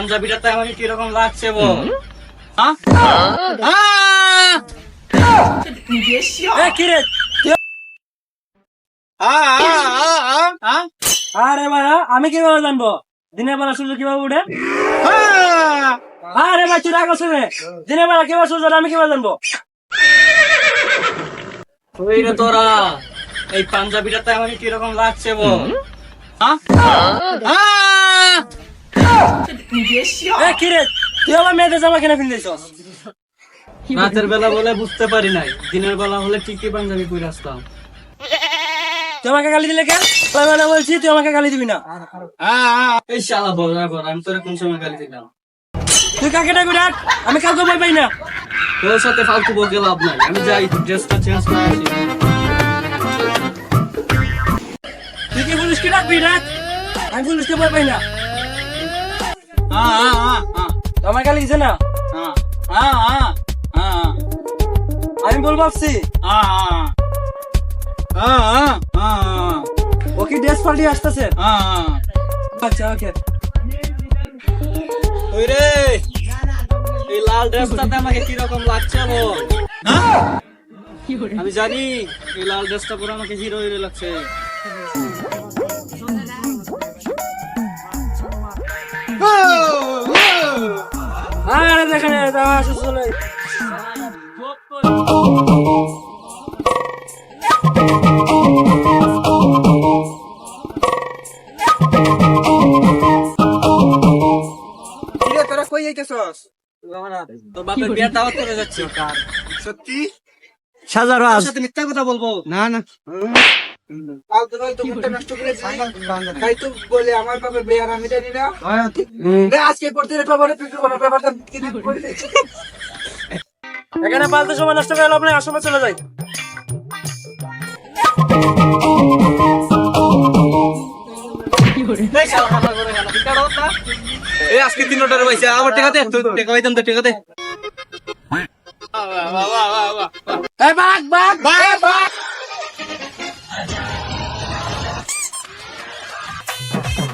পাঞ্জাবিটাতে আমাকে কীরকম লাগছে হ্যাঁ? কি রে? আহ, আহ, আহ, আহ, আহ! আরে বাড়া আমি কীভাবে জানব? দিনের বেলা সূর্য কীভাবে উঠে? আরে ভাই তুই রাগ আছে রে। দিনের বেলা কীভাবে সূর্য আমি কীভাবে জানব? রে তোরা এই পাঞ্জাবিটাতে আমাকে কীরকম লাগছে বল? হ্যাঁ? রাতের বেলা বলে বুঝতে পারি নাই। দিনের বেলা হলে ঠিকই পাঞ্জাবি পরে আসতাম? তুই আমাকে গালি দিলে কেন আমি মানে বলছি তুই আমাকে গালি দিবি না। এই শালা বল বল আমি তোরে কোন সময় গালি দিলাম? তুই কাকে ডাকবি ডাক? আমি কাউকে ভয় পাই না। তোর সাথে ফালতু বকে লাভ নাই। আমি যাই ড্রেসটা চেঞ্জ করে আসি। তুই কি পুলিশকে ডাকবি ডাক? আমি পুলিশকে ভয় পাই না। আমার গালি দিছে না? আমি বল ভাবছি? ও কি ড্রেস পাল্টি আসতেছে। আচ্ছা ওকে। ওই রে এই লাল ড্রেসটাতে আমাকে কীরকম লাগছে বল? আমি জানি এই লাল ড্রেসটা পরে আমাকে হিরো হিরো লাগছে। আসো চলে। তোরা কই যাইতেছস? তোর বাপের বিয়ার দাওয়াত করে যাচ্ছি। সত্যি? সাজার মিথ্যা কথা বলব? না না। দে। এখানে পালতে সময় নষ্ট করে আসলে চলে যাই। আজকে তিন টাকা পয়সা আমার টাকা দে টাকা পাইতাম তো টাকা দে এই বাঘ বাঘ বাঘ বাঘ। Thank you.